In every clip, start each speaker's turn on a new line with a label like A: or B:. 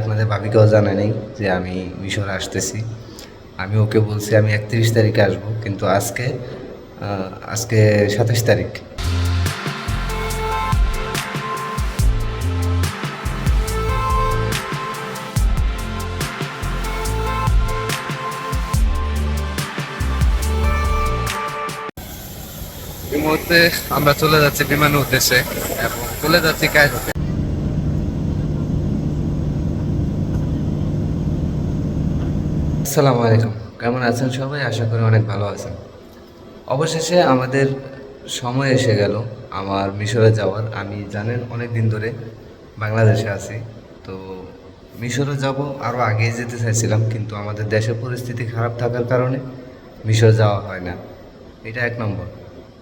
A: আপনাদের ভাবিকেও জানাই নেই যে আমি মিশরে আসতেছি। আমি ওকে বলছি, আমি একত্রিশ তারিখে আসব, কিন্তু আজকে আজকে সাতাশ তারিখ। মুহূর্তে আমরা চলে যাচ্ছি বিমানের উদ্দেশ্যে এবং চলে যাচ্ছি কায়রোতে। আসসালামু আলাইকুম। কেমন আছেন সবাই? আশা করি অনেক ভালো আছেন। অবশেষে আমাদের সময় এসে গেল। আমার মিশরে যাওয়ার। আমি জানেন অনেক দিন ধরে বাংলাদেশে আছি। তো মিশরে যাব আরও আগেই যেতে চাইছিলাম, কিন্তু আমাদের দেশের পরিস্থিতি খারাপ থাকার কারণে মিশর যাওয়া হয় না। এটা এক নম্বর।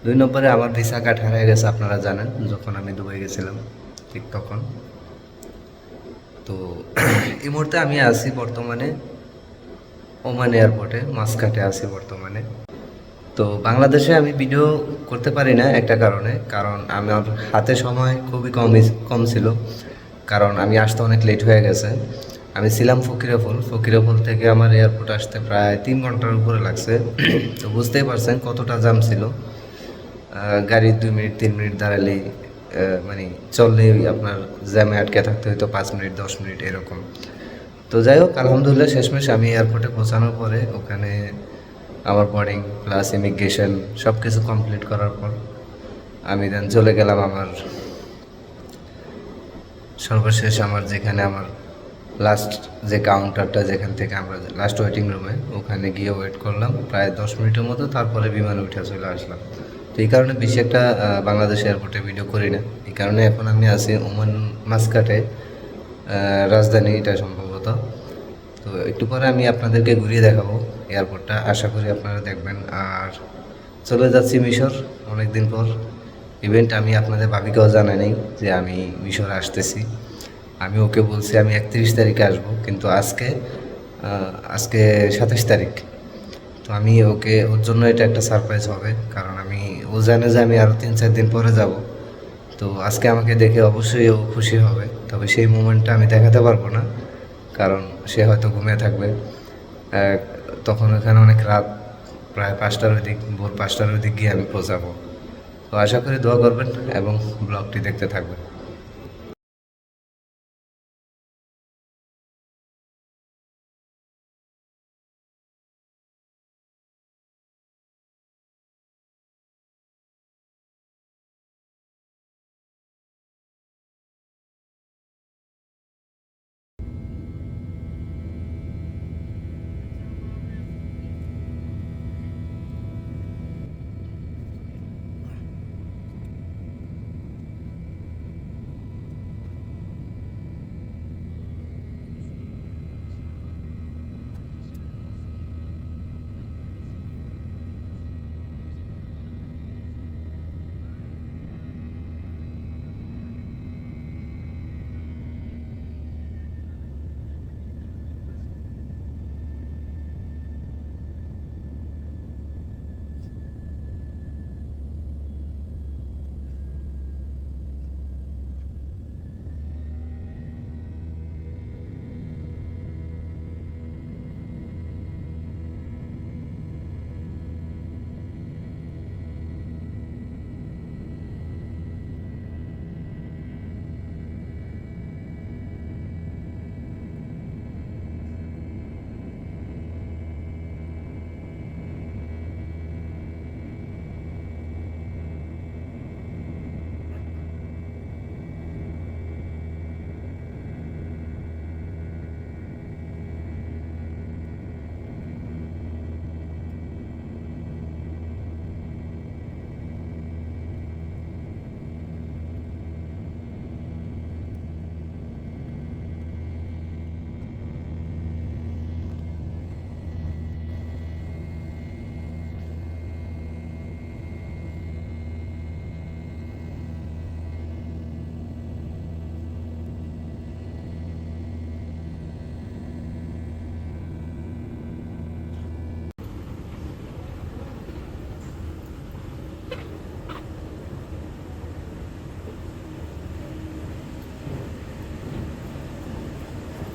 A: দুই নম্বরে আমার ভিসা কার্ড হারিয়ে গেছে, আপনারা জানেন, যখন আমি দুবাই গেছিলাম, ঠিক তখন। তো এই মুহূর্তে আমি আছি বর্তমানে ওমান এয়ারপোর্টে মাসকাটে আছি বর্তমানে। তো বাংলাদেশে আমি ভিডিও করতে পারি না একটা কারণে, কারণ আমার হাতে সময় খুবই কম কম ছিল। কারণ আমি আসতে অনেক লেট হয়ে গেছে। আমি ছিলাম ফকিরাফুল ফকিরাফুল থেকে আমার এয়ারপোর্ট আসতে প্রায় তিন ঘণ্টার উপরে লাগছে। তো বুঝতেই পারছেন কতটা জাম ছিল। গাড়ি দুই মিনিট, তিন মিনিট দাঁড়ালেই মানে চললেই আপনার জ্যামে আটকে থাকতে হয়তো পাঁচ মিনিট, দশ মিনিট, এরকম। তো যাই হোক, আলহামদুলিল্লাহ শেষমেশ আমি এয়ারপোর্টে পৌঁছানোর পরে ওখানে আমার বোর্ডিং প্লাস ইমিগ্রেশন সব কিছু কমপ্লিট করার পর আমি দেন চলে গেলাম আমার সর্বশেষ আমার যেখানে আমার লাস্ট যে কাউন্টারটা যেখান থেকে আমরা লাস্ট ওয়েটিং রুমে ওখানে গিয়ে ওয়েট করলাম। প্রায় দশ মিনিটের মতো তারপরে বিমানে উঠে চলে আসলাম। তো এই কারণে বেশি একটা বাংলাদেশ এয়ারপোর্টে ভিডিও করি না। এই কারণে এখন আমি আছি ওমান মাসকাটে রাজধানী এটা সম্ভবত তো একটু পরে আমি আপনাদেরকে ঘুরিয়ে দেখাবো এয়ারপোর্টটা। আশা করি আপনারা দেখবেন। আর চলে যাচ্ছি মিশর। অনেক দিন পর ইভেন্ট আমি আপনাদের ভাবিকেও জানাই নেই যে আমি মিশরে আসতেছি। আমি ওকে বলছি আমি একত্রিশ তারিখে আসব, কিন্তু আজকে আজকে সাতাশ তারিখ। তো আমি ওকে, ওর জন্য এটা একটা সারপ্রাইজ হবে, কারণ আমি, ও জানে যে আমি আরও তিন চার দিন পরে যাব। তো আজকে আমাকে দেখে অবশ্যই ও খুশি হবে, তবে সেই মোমেন্টটা আমি দেখাতে পারব না। কারণ সে হয়তো ঘুমিয়ে থাকবে। তখন ওখানে অনেক রাত, প্রায় পাঁচটার দিক ভোর পাঁচটার দিক গিয়ে আমি পৌঁছাবো। তো আশা করি দোয়া করবেন এবং ব্লগটি দেখতে থাকবেন।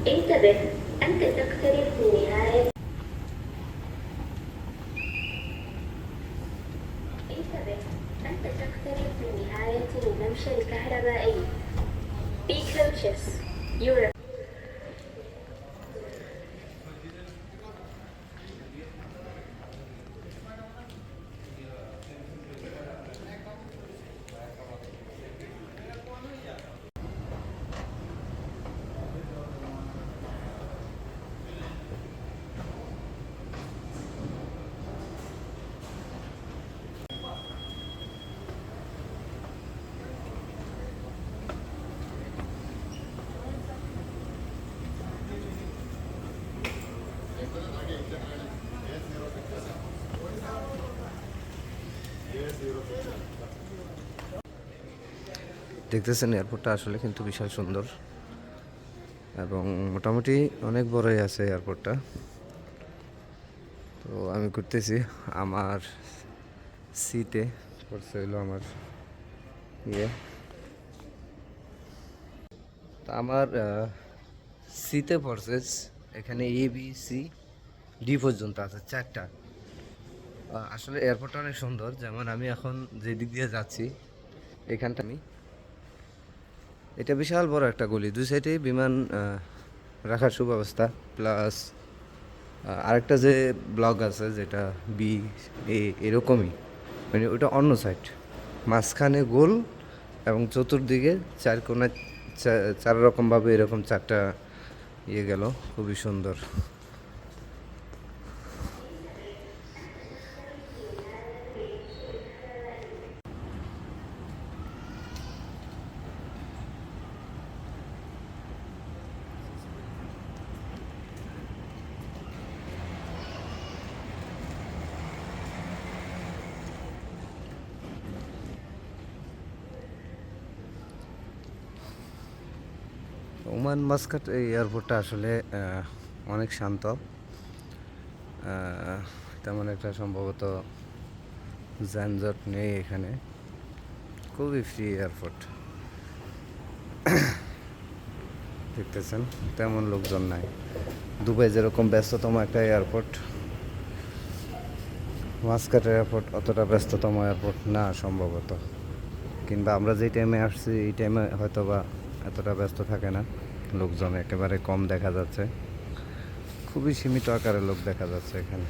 B: انتبه أنت تقترب من نهاية
A: দেখতেছেন এয়ারপোর্টটা আসলে কিন্তু বিশাল সুন্দর। এবং মোটামুটি অনেক বড়ই আছে এয়ারপোর্টটা তো আমি ঘুরতেছি, আমার সিটে হইল আমার ইয়ে। আমার সিতে পড়ছে, এখানে এ বি সি ডি পর্যন্ত আছে, চারটা। আসলে এয়ারপোর্টটা অনেক সুন্দর, যেমন আমি এখন যে দিক দিয়ে যাচ্ছি, এখানটা আমি এটা বিশাল বড় একটা গলি, দুই সাইডে বিমান রাখার সুব্যবস্থা প্লাস আরেকটা যে ব্লক আছে, যেটা বি এ এরকমই মানে ওটা অন্য সাইড মাঝখানে গোল এবং চতুর্দিকে চার কোনা চা- চার রকমভাবে এরকম চারটা ইয়ে গেল, খুবই সুন্দর। ওমান মাস্কাট এই এয়ারপোর্টটা আসলে অনেক শান্ত। তেমন একটা সম্ভবত যানজট নেই এখানে। খুবই ফ্রি এয়ারপোর্ট। দেখতেছেন, তেমন লোকজন নাই। দুবাই যেরকম ব্যস্ততম একটা এয়ারপোর্ট, মাস্কাট এয়ারপোর্ট অতটা ব্যস্ততম এয়ারপোর্ট না সম্ভবত। কিংবা আমরা যেই টাইমে আসছি, এই টাইমে হয়তো বা এতটা ব্যস্ত থাকে না। লোকজন একেবারে কম দেখা যাচ্ছে। খুবই সীমিত আকারে লোক দেখা যাচ্ছে এখানে।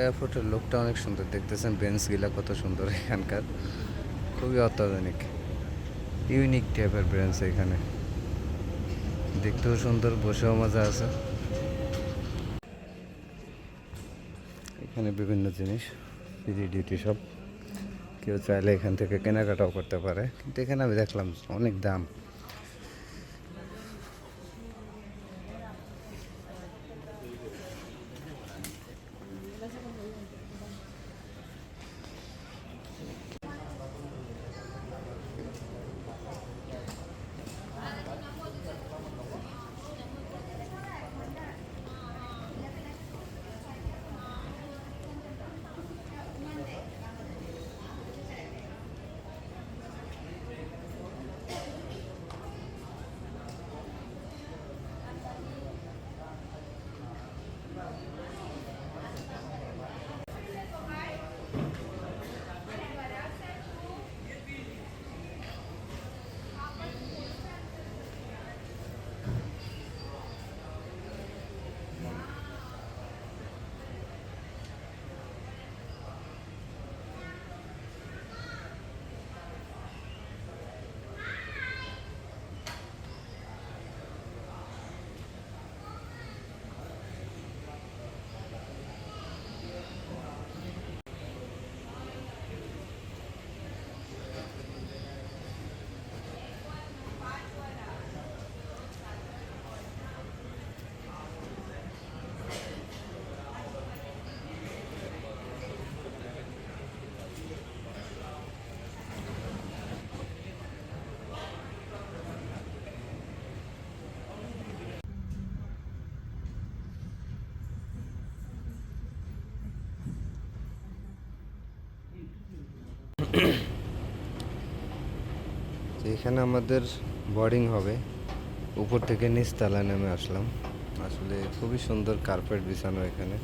A: এয়ারপোর্টের লোকটা অনেক সুন্দর। দেখতেছেন বেঞ্চ বেঞ্চগুলা কত সুন্দর এখানকার। খুবই অত্যাধুনিক ইউনিক টাইপের ব্রেঞ্চ এখানে। দেখতেও সুন্দর, বসেও মজা আছে। এখানে বিভিন্ন জিনিস ফ্রি ডিউটি সব। কেউ চাইলে এখান থেকে কেনাকাটাও করতে পারে, কিন্তু এখানে আমি দেখলাম অনেক দাম। এখানে আমাদের বোর্ডিং হবে। উপর থেকে নিচতলায় নেমে আসলাম। আসলে খুবই সুন্দর কার্পেট বিছানো এখানে।